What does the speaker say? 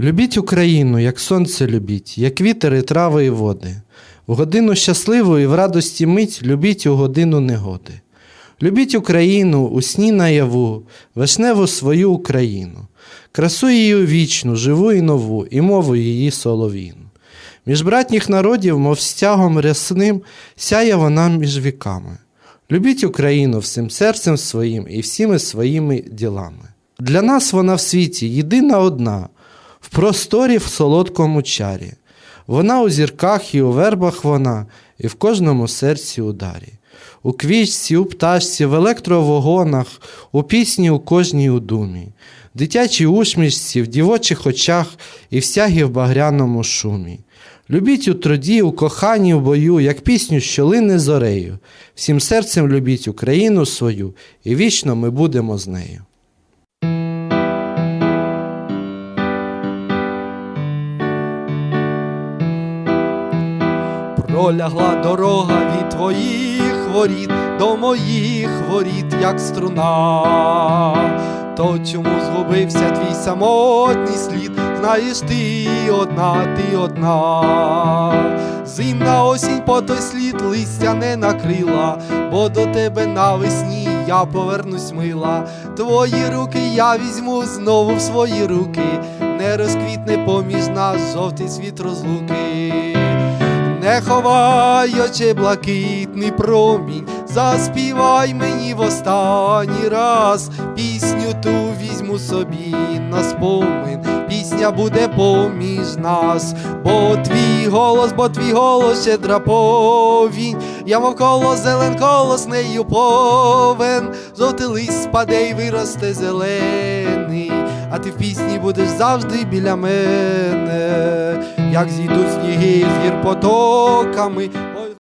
Любіть Україну, як сонце любіть, як вітер і трави і води. В годину щасливу і в радості мить любіть у годину негоди. Любіть Україну у сні наяву, вишневу свою Україну, красу її вічну, живу і нову, і мову її солов'їну. Між братніх народів, мов стягом рясним, сяє вона між віками. Любіть Україну всім серцем своїм і всіми своїми ділами. Для нас вона в світі єдина одна, в просторі в солодкому чарі. Вона у зірках і у вербах вона, і в кожному серці ударі. У квічці, у пташці, в електровогонах, у пісні у кожній у думі, в дитячій усмішці, в дівочих очах і в в багряному шумі. Любіть у труді, у коханні, в бою, як пісню, що лине зорею. Всім серцем любіть Україну свою, і вічно ми будемо з нею. Пролягла дорога від твоїх воріт до моїх воріт, як струна. То чому згубився твій самотній слід? Знаєш, ти одна, ти одна. Зимна осінь по той слід листя не накрила, бо до тебе навесні я повернусь мила. Твої руки я візьму знову в свої руки, не розквітне поміж нас жовтий світ розлуки. Не ховай очі блакитний промінь, заспівай мені в останній раз. Пісню ту візьму собі на спомин, пісня буде поміж нас, бо твій голос, бо твій голос щедра повінь. Я мов коло зелен колос нею повен, жовтий лист спаде й виросте зелений, а ти в пісні будеш завжди біля мене, як зійдуть сніги з гір потоками,